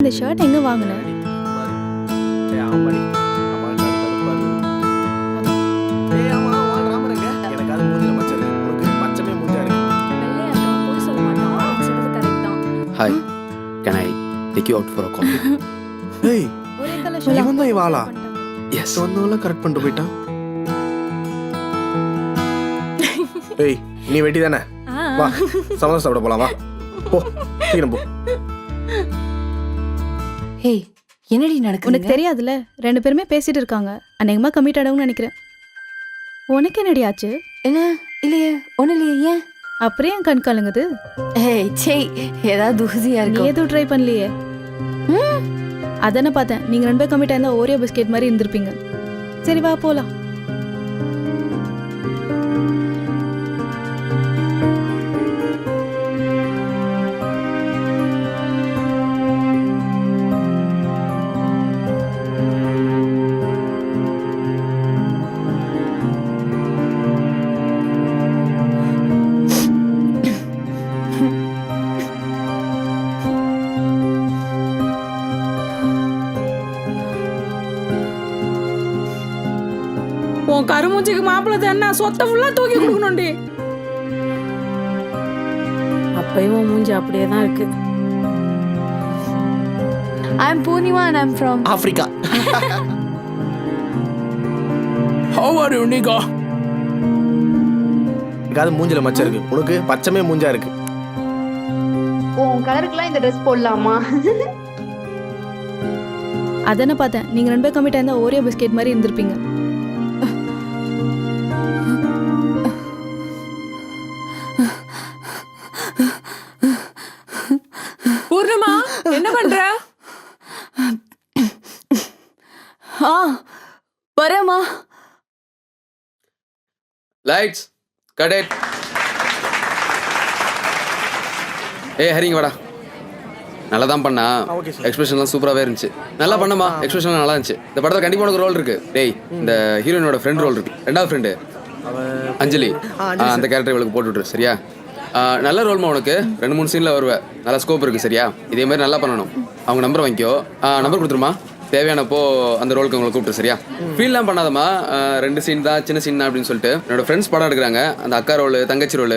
இந்த ஷர்ட் எங்க வாங்கின. Hi can I take you out for a coffee ஏய், இவன் தான் இவாளா? எஸ் சொன்னவெல்லாம் correct பண்ணிட்டு போயிட்டான். ஏய், நீ வெட்டி தானே வா சமதம் சாப்பிட போலாம் வா. போ சீக்கிரம் போ. ஹேய் என்னடி உனக்கு நடக்குது தெரியாதுல்ல? ரெண்டு பேருமே பேசிட்டு இருக்காங்க. அநேகமா கமிட் ஆடவும்னு நினைக்கிறேன். உனக்கு என்னடி ஆச்சு? என்ன? இல்லையே ஒண்ணு இல்லையே ஏன்? அப்புறம் ஏன் கண் கலங்குது? ஹேய் சேய் ஏதாவது தூசியா நீ இருக்கும் எதுவும் ட்ரை பண்ணலையே? அதானே பார்த்தேன். நீங்க ரெண்டு பேரும் கமிட் ஆயிருந்தா ஓரியோ பிஸ்கெட் மாதிரி இருந்திருப்பீங்க. சரி வா போலாம். கருமூச்சிக்கு மாப்பிள்ளை தானே சொத்தை ஃபுல்லா தூக்கி கொடுக்கணும்டி. அப்பயும் மூஞ்சி அப்படியே தான் இருக்கு. I am Poornima and I'm from Africa. How are you nikah அது மூஞ்சில மச்சம் இருக்கு. உனக்கு பச்சமே மூஞ்சா இருக்கு. உன் கலருக்குலாம் இந்த ட்ரெஸ் போடலாமா? அதானே பார்த்தேன்? நீங்க ரெண்டு பேரும் கமிட் ஆயிருந்தா ஓரியோ பிஸ்கெட் மாதிரி இருந்திருப்பீங்க. ஆ வரேம்மா. லைட்ஸ் கடெட் ஏய் ஹரிங்க வாடா. நல்லா தான் பண்ணா எக்ஸ்பிரஷன்லாம் சூப்பராகவே இருந்துச்சு. நல்லா பண்ணமா எக்ஸ்பிரஷன்லாம் நல்லா இருந்துச்சு இந்த படத்தில் கண்டிப்பாக உனக்கு ரோல் இருக்கு. டேய் இந்த ஹீரோயினோட ஃப்ரெண்ட் ரோல் இருக்கு. ரெண்டாவது ஃப்ரெண்டு அஞ்சலி. அந்த கேரக்டர் இவளுக்கு போட்டு விட்ரு சரியா? நல்ல ரோல்மா உனக்கு. ரெண்டு மூணு சீனில் வருவேன் நல்லா ஸ்கோப் இருக்கு சரியா? இதே மாதிரி நல்லா பண்ணணும். அவங்க நம்பர் வாங்கிக்கோ. நம்பர் கொடுத்துருமா? தேவையானப்போ அந்த ரோலுக்கு உங்களை கூப்பிட்டு சரியா? ஃபீல்லாம் பண்ணாதம்மா. ஆ, ரெண்டு சீன் தான் சின்ன சீன் தான் அப்படின்னு சொல்லிட்டு. என்னோட ஃப்ரெண்ட்ஸ் படம் எடுக்கிறாங்க. அந்த அக்கா ரோல் தங்கச்சி ரோல்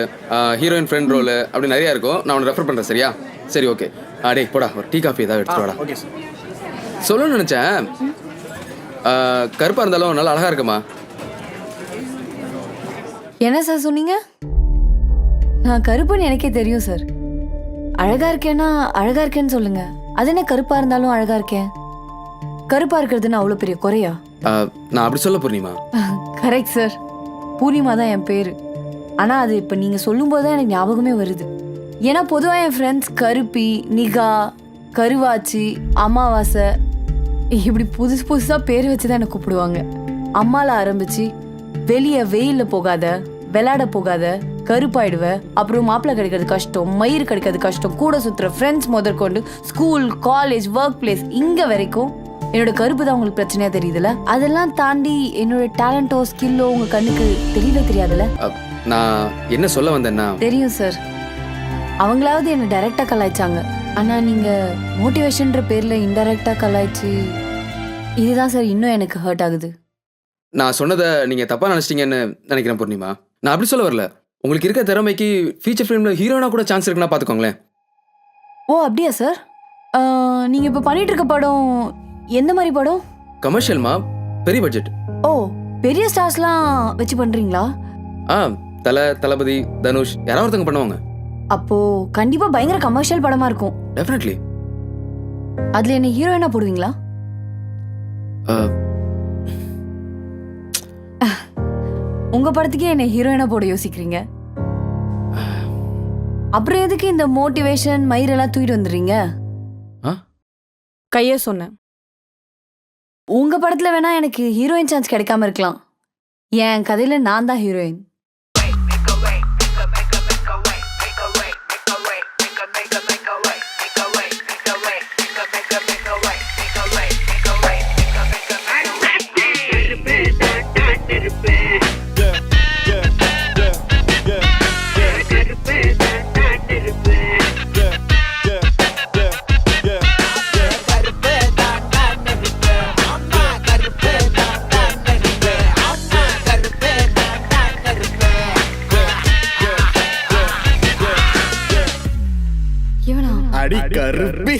ஹீரோயின் ஃப்ரெண்ட் ரோல் அப்படி நிறையா இருக்கும். நான் உன்னை ரெஃபர் பண்ணுறேன் சரியா? சரி ஓகே ஆ டேய் போடா ஒரு டீ காஃபி ஏதாவது எடுத்துட்டு வாடா. ஓகே சார் சொல்லணும்னு நினச்சேன். கருப்பாக இருந்தாலும் நல்லா அழகா இருக்குமா? என்ன சார் சொன்னீங்க? நான் கருப்புன்னு எனக்கே தெரியும் சார் அழகா இருக்கேன்னா அழகா இருக்கேன்னு சொல்லுங்க. அது என்ன கருப்பா இருந்தாலும் அழகா இருக்கேன்? கருப்பா இருக்கிறதுன்னு அவ்வளோ பெரிய குறையா? நான் அப்படி சொல்ல பூர்ணிமா. கரெக்ட் சார் பூர்ணிமா தான் என் பேர். ஆனால் அது இப்போ நீங்கள் சொல்லும்போது தான் எனக்கு ஞாபகமே வருது. ஏன்னா பொதுவாக என் ஃப்ரெண்ட்ஸ் கருப்பி நிகா கருவாச்சி அமாவாசை இப்படி புதுசு புதுசாக பேர் வச்சு தான் என்னை கூப்பிடுவாங்க. அம்மால ஆரம்பிச்சு வெளியே வெயிலில் போகாத விளையாட போகாத கருப்பாயிடுவ அப்புறம் மாப்பிள்ளை கிடைக்கிறது கஷ்டம் மயிர் கிடைக்கிறது கஷ்டம் கூட சுற்றுற ஃப்ரெண்ட்ஸ் முதற்கொண்டு ஸ்கூல் காலேஜ் ஒர்க் பிளேஸ் இங்கே வரைக்கும் என்னோட கருப்பு தான் உங்களுக்கு பிரச்சனையா தெரியுதுல? அதெல்லாம் தாண்டி என்னோட டேலண்டோ ஸ்கில்லோ உங்க கண்ணுக்கு தெரியவே தெரியாதுல்ல ஆ, நான் என்ன சொல்ல வந்தேன்னா தெரியும் சார் அவங்களாவது என்ன டைரக்டா கலாய்ச்சாங்க. ஆனா நீங்க மோட்டிவேஷன்ற பேர்ல இன்டைரக்டா கலாய்ச்சி இதுதான் சார் இன்னும் எனக்கு ஹர்ட் ஆகுது. நான் சொன்னதை நீங்கள் தப்பாக நினச்சிட்டீங்கன்னு நினைக்கிறேன் பூர்ணிமா. நான் அப்படி சொல்ல வரல. உங்களுக்கு இருக்க திறமைக்கு ஃபீச்சர் ஃபிலிமில் ஹீரோனா கூட சான்ஸ் இருக்குன்னா பார்த்துக்கோங்களேன் ஓ அப்படியா சார் நீங்க இப்ப பண்ணிட்டு இருக்க படம் எந்த மாதிரி படம்? கமர்ஷியல்மா பெரிய பட்ஜெட் ஓ பெரிய ஸ்டார்ஸ்லாம் வச்சு பண்றீங்களா? ஆ தலை தளபதி தனுஷ் யாராவது ஒருத்தங்க பண்ணுவாங்க. அப்போ கண்டிப்பா பயங்கர கமர்ஷியல் படமா இருக்கும். டெஃபினெட்லி அதுல என்ன ஹீரோயினா போடுவீங்களா? உங்க படத்துக்கே என்ன ஹீரோயினா போட யோசிக்கிறீங்க? அப்புறம் எதுக்கு இந்த மோட்டிவேஷன் மயிரெல்லாம் தூக்கிட்டு வந்துடுறீங்க? கையே சொன்னேன். உங்க படத்துல வேணா எனக்கு ஹீரோயின் சான்ஸ் கிடைக்காம இருக்கலாம். என் கதையில நான் தான் ஹீரோயின் கருப்பி.